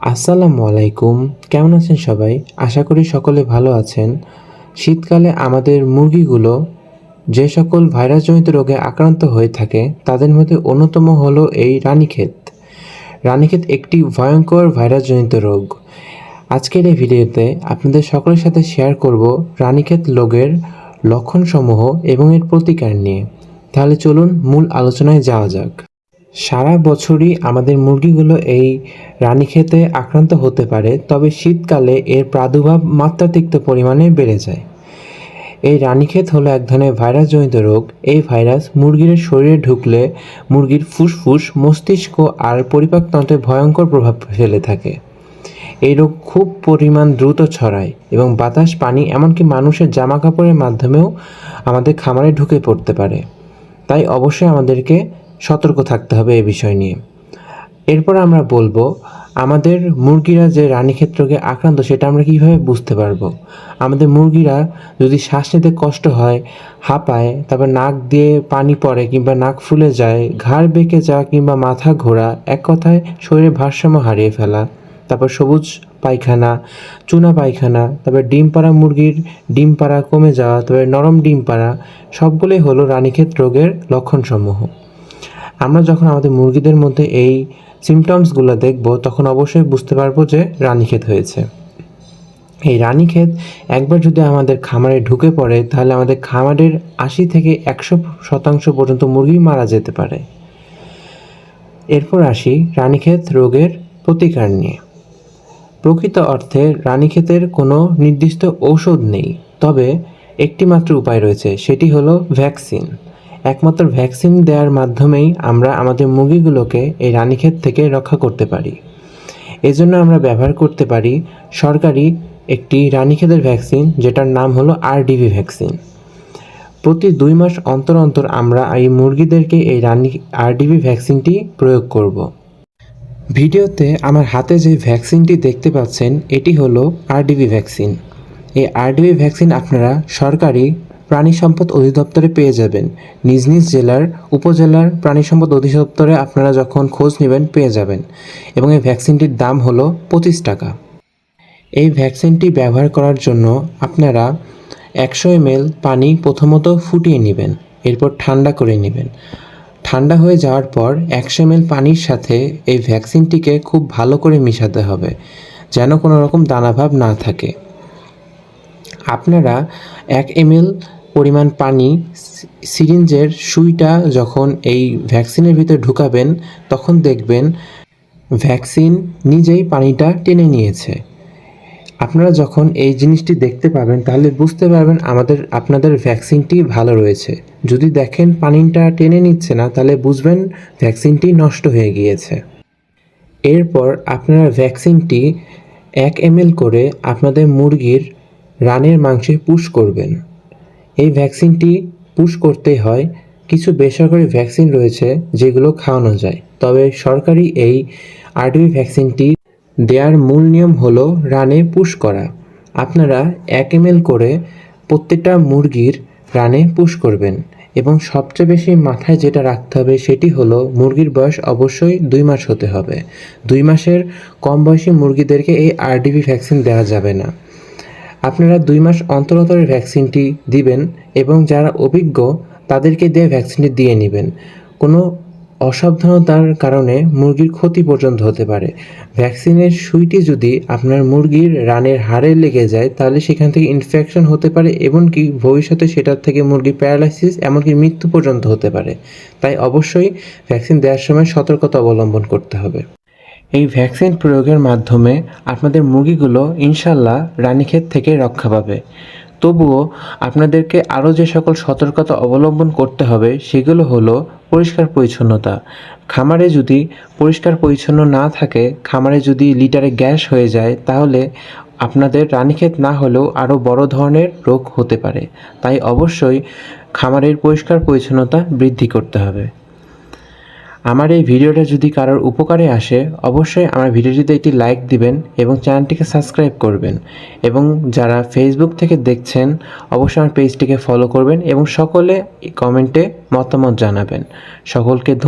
আসসালামু আলাইকুম। কেমন আছেন সবাই? আশা করি সকলে ভালো আছেন। শীতকালে আমাদের মুরগিগুলো যে সকল ভাইরাসজনিত রোগে আক্রান্ত হয়ে থাকে, তাদের মধ্যে অন্যতম হলো এই রানীক্ষেত। রানীক্ষেত একটি ভয়ঙ্কর ভাইরাসজনিত রোগ। আজকের এই ভিডিওতে আপনাদের সকলের সাথে শেয়ার করব রানীক্ষেত রোগের লক্ষণসমূহ এবং এর প্রতিকার নিয়ে। তাহলে চলুন মূল আলোচনায় যাওয়া যাক। সারা বছরই আমাদের মুরগিগুলো এই রানীক্ষেতে আক্রান্ত হতে পারে, তবে শীতকালে এর প্রাদুর্ভাব মাত্রাতিরিক্ত পরিমাণে বেড়ে যায়। এই রানীক্ষেত হলো এক ধরনের ভাইরাসজনিত রোগ। এই ভাইরাস মুরগির শরীরে ঢুকলে মুরগির ফুসফুস, মস্তিষ্ক আর পরিপাকতন্ত্রে ভয়ঙ্কর প্রভাব ফেলে থাকে। এই রোগ খুব পরিমাণ দ্রুত ছড়ায় এবং বাতাস, পানি, এমনকি মানুষের জামা কাপড়ের মাধ্যমেও আমাদের খামারে ঢুকে পড়তে পারে। তাই অবশ্যই আমাদেরকে সতর্ক থাকতে হবে এ বিষয় নিয়ে। এরপর আমরা বলব, আমাদের মুরগিরা যে রানীক্ষেত রোগে আক্রান্ত, সেটা আমরা কীভাবে বুঝতে পারব? আমাদের মুরগিরা যদি শ্বাস নিতে কষ্ট হয়, হাঁপায়, তারপর নাক দিয়ে পানি পড়ে কিংবা নাক ফুলে যায়, ঘাড় বেঁকে যাওয়া কিংবা মাথা ঘোরা, এক কথায় শরীরের ভারসাম্য হারিয়ে ফেলা, তারপর সবুজ পায়খানা, চুনা পায়খানা, তারপর ডিম পাড়া মুরগির ডিম পাড়া কমে যাওয়া, তারপরে নরম ডিম পাড়া, সবগুলোই হলো রানীক্ষেত রোগের লক্ষণসমূহ। আমরা যখন আমাদের মুরগিদের মধ্যে এই সিমটমসগুলো দেখব, তখন অবশ্যই বুঝতে পারব যে রানীক্ষেত হয়েছে। এই রানীক্ষেত একবার যদি আমাদের খামারে ঢুকে পড়ে, তাহলে আমাদের খামারের আশি থেকে একশো শতাংশ পর্যন্ত মুরগি মারা যেতে পারে। এরপর আসি রানীক্ষেত রোগের প্রতিকার নিয়ে। প্রকৃত অর্থে রানীক্ষেতের কোনো নির্দিষ্ট ঔষধ নেই, তবে একটি মাত্র উপায় রয়েছে, সেটি হলো ভ্যাকসিন। একমাত্র ভ্যাকসিন দেওয়ার মাধ্যমেই আমরা আমাদের মুরগিগুলোকে এই রানীক্ষেত থেকে রক্ষা করতে পারি। এজন্য আমরা ব্যবহার করতে পারি সরকারি একটি রানীক্ষেতের ভ্যাকসিন, যেটার নাম হলো আরডিভি ভ্যাকসিন। প্রতি দুই মাস অন্তর অন্তর আমরা এই মুরগিদেরকে এই রানী আরডিভি ভ্যাকসিনটি প্রয়োগ করব। ভিডিওতে আমার হাতে যে ভ্যাকসিনটি দেখতে পাচ্ছেন, এটি হলো আরডিভি ভ্যাকসিন। এই আরডিভি ভ্যাকসিন আপনারা সরকারি প্রাণী সম্পদ অধিদপ্তরে পেয়ে যাবেন। নিজ নিজ জেলার, উপজেলার প্রাণী সম্পদ অধিদপ্তরে আপনারা যখন খোঁজ নেবেন, পেয়ে যাবেন। এবং এই ভ্যাকসিনটির দাম হলো পঁচিশ টাকা। এই ভ্যাকসিনটি ব্যবহার করার জন্য আপনারা একশো এমএল পানি প্রথমত ফুটিয়ে নেবেন, এরপর ঠান্ডা করে নেবেন। ঠান্ডা হয়ে যাওয়ার পর একশো এমএল পানির সাথে এই ভ্যাকসিনটিকে খুব ভালো করে মিশাতে হবে, যেন কোনো রকম দানাভাব না থাকে। আপনারা এক এমএল পরিমাণ পানি, সিরিঞ্জের সুইটা যখন এই ভ্যাকসিনের ভিতরে ঢুকাবেন, তখন দেখবেন ভ্যাকসিন নিজেই পানিটা টেনে নিয়েছে। আপনারা যখন এই জিনিসটি দেখতে পাবেন, তাহলে বুঝতে পারবেন আমাদের, আপনাদের ভ্যাকসিনটি ভালো রয়েছে। যদি দেখেন পানিটা টেনে নিচ্ছে না, তাহলে বুঝবেন ভ্যাকসিনটি নষ্ট হয়ে গিয়েছে। এরপর আপনারা ভ্যাকসিনটি এক এমএল করে আপনাদের মুরগির রানের মাংসে পুশ করবেন। এই ভ্যাকসিনটি পুশ করতে হয়। কিছু বেসরকারি ভ্যাকসিন রয়েছে যেগুলো খাওয়ানো যায়। তবে সরকারি এই আরটিভি ভ্যাকসিনটি দেওয়ার মূল নিয়ম হলো রানে পুশ করা। আপনারা এক এমএল করে প্রত্যেকটা মুরগির রানে পুশ করবেন এবং সবচেয়ে বেশি মাথায় যেটা রাখতে হবে সেটি হলো মুরগির বয়স অবশ্যই দুই মাস হতে হবে। দুই মাসের কম বয়সী মুরগিদেরকে এই আরডিভি ভ্যাকসিন দেওয়া যাবে না। আপনারা দুই মাস অন্তর অন্তর ভ্যাকসিনটি দিবেন এবং যারা অভিজ্ঞ, তাদেরকে দিয়ে ভ্যাকসিনটি দিয়ে নেবেন। কোনো অসাবধানতার কারণে মুরগির ক্ষতি পর্যন্ত হতে পারে। ভ্যাকসিনের সুইটি যদি আপনার মুরগির রানের হাড়ে লেগে যায়, তাহলে সেখান থেকে ইনফেকশন হতে পারে এমনকি ভবিষ্যতে সেটার থেকে মুরগির প্যারালাইসিস এমনকি মৃত্যু পর্যন্ত হতে পারে। তাই অবশ্যই ভ্যাকসিন দেওয়ার সময় সতর্কতা অবলম্বন করতে হবে। এই ভ্যাকসিন প্রয়োগের মাধ্যমে আপনাদের মুরগিগুলো ইনশাল্লাহ রানীক্ষেত থেকে রক্ষা পাবে। তবুও আপনাদেরকে আরও যে সকল সতর্কতা অবলম্বন করতে হবে, সেগুলো হলো পরিষ্কার পরিচ্ছন্নতা। খামারে যদি পরিষ্কার পরিচ্ছন্ন না থাকে, খামারে যদি লিটারে গ্যাস হয়ে যায়, তাহলে আপনাদের রানীক্ষেত না হলেও আরও বড় ধরনের রোগ হতে পারে। তাই অবশ্যই খামারের পরিষ্কার পরিচ্ছন্নতা বৃদ্ধি করতে হবে। আমার এই ভিডিওটা যদি কারোর উপকারে আসে, অবশ্যই আমার ভিডিওটিতে একটি লাইক দিবেন এবং চ্যানেলটিকে সাবস্ক্রাইব করবেন। এবং যারা ফেসবুক থেকে দেখছেন, অবশ্যই আমার পেজটিকে ফলো করবেন এবং সকলে কমেন্টে মতামত জানাবেন। সকলকে ধন্যবাদ